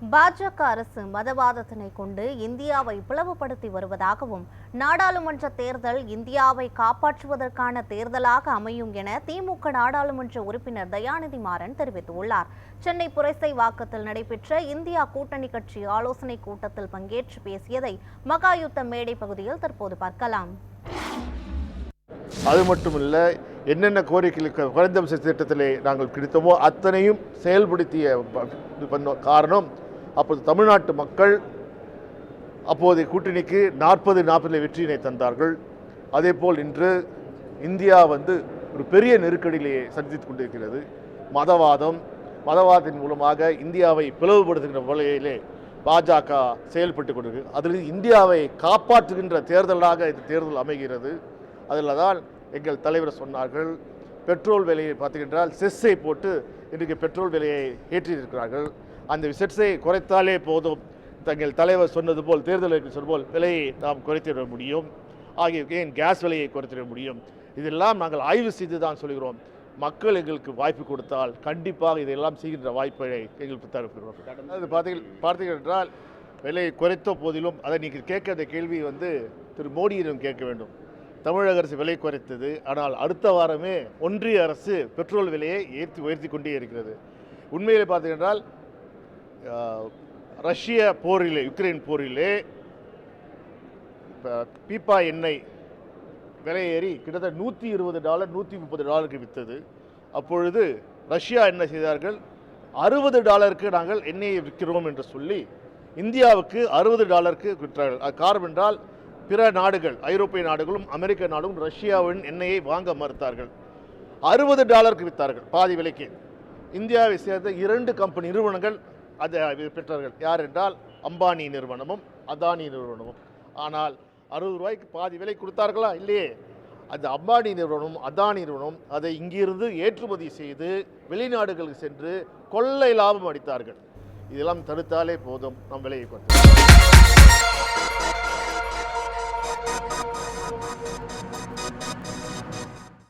பாஜக அரசு மதவாதத்தினை கொண்டு இந்தியாவை பிளவுபடுத்தி வருவதாகவும் நாடாளுமன்ற தேர்தல் இந்தியாவை காப்பாற்றுவதற்கான தேர்தலாக அமையும் என திமுக நாடாளுமன்ற உறுப்பினர் தயாநிதி மாறன் தெரிவித்துள்ளார். சென்னை புரைசைவாக்கத்தில் நடைபெற்ற இந்தியா கூட்டணி கட்சி ஆலோசனை கூட்டத்தில் பங்கேற்று பேசியதை மகாயுத்த மேடை பகுதியில் தற்போது பார்க்கலாம். அது மட்டுமில்ல என்னென்ன கோரிக்கைகளுக்கு குறைந்தபட்ச திட்டத்திலே நாங்கள் கிடைத்தோமோ அத்தனையும் செயல்படுத்திய காரணம் அப்போது தமிழ்நாட்டு மக்கள் அப்போதைய கூட்டணிக்கு நாற்பது நாற்பதில் வெற்றியினை தந்தார்கள். அதே போல் இன்று இந்தியா வந்து ஒரு பெரிய நெருக்கடியிலேயே சந்தித்துக் கொண்டிருக்கிறது. மதவாதம் மதவாதத்தின் மூலமாக இந்தியாவை பிளவுபடுத்துகின்ற வகையிலே பாஜக செயல்பட்டு கொண்டிருக்கு அதில் இந்தியாவை காப்பாற்றுகின்ற தேர்தலாக இந்த தேர்தல் அமைகிறது. அதில் தான் எங்கள் தலைவர் சொன்னார்கள் பெட்ரோல் விலையை பார்த்துக்கின்றால் செஸ்ஸை போட்டு இன்றைக்கு பெட்ரோல் விலையை ஏற்றியிருக்கிறார்கள். அந்த செஸ்ஸை குறைத்தாலே போதும். தங்கள் தலைவர் சொன்னது போல் தேர்தலுக்கு சொன்ன போல் விலையை நாம் குறைத்திட முடியும். ஆகிய ஏன் கேஸ் விலையை குறைத்திட முடியும்? இதெல்லாம் நாங்கள் ஆய்வு செய்து தான் சொல்கிறோம். மக்கள் எங்களுக்கு வாய்ப்பு கொடுத்தால் கண்டிப்பாக இதையெல்லாம் செய்கின்ற வாய்ப்பை எங்களுக்கு தருகிறோம் அது பார்த்தீங்க பார்த்தீர்கள் என்றால் விலையை குறைத்த போதிலும் அதை நீங்கள் கேட்கிற கேள்வி வந்து திரு மோடியிடம் கேட்க வேண்டும். தமிழக அரசு விலை குறைத்தது ஆனால் அடுத்த வாரமே ஒன்றிய அரசு பெட்ரோல் விலையை ஏற்றி உயர்த்தி கொண்டே இருக்கிறது. உண்மையிலே பார்த்தீங்கன்றால் ரஷ்ய போரிலே யுக்ரைன் போரிலே பீப்பா எண்ணெய் விலை ஏறி கிட்டத்தட்ட நூற்றி இருபது டாலர் நூற்றி முப்பது டாலருக்கு விற்றது அப்பொழுது ரஷ்யா என்ன செய்தார்கள்? அறுபது டாலருக்கு நாங்கள் எண்ணெயை விற்கிறோம் என்று சொல்லி இந்தியாவுக்கு அறுபது டாலருக்கு விற்றார்கள். அது காரணம் என்றால் பிற நாடுகள் ஐரோப்பிய நாடுகளும் அமெரிக்க நாடுகளும் ரஷ்யாவின் எண்ணெயை வாங்க மறுத்தார்கள். அறுபது டாலருக்கு விற்றார்கள் பாதி விலைக்கு. இந்தியாவை சேர்ந்த இரண்டு கம்பெனி நிறுவனங்கள் அதை பெற்றார்கள் யார் என்றால் அம்பானி நிறுவனமும் அதானி நிறுவனமும். ஆனால் அறுபது ரூபாய்க்கு பாதி விலை கொடுத்தார்களா? இல்லையே. அந்த அம்பானி நிறுவனம் அதானி நிறுவனம் அதை இங்கிருந்து ஏற்றுமதி செய்து வெளிநாடுகளுக்கு சென்று கொள்ளை லாபம் அடித்தார்கள் இதெல்லாம் தடுத்தாலே போதும் நம் விலையை குறைத்து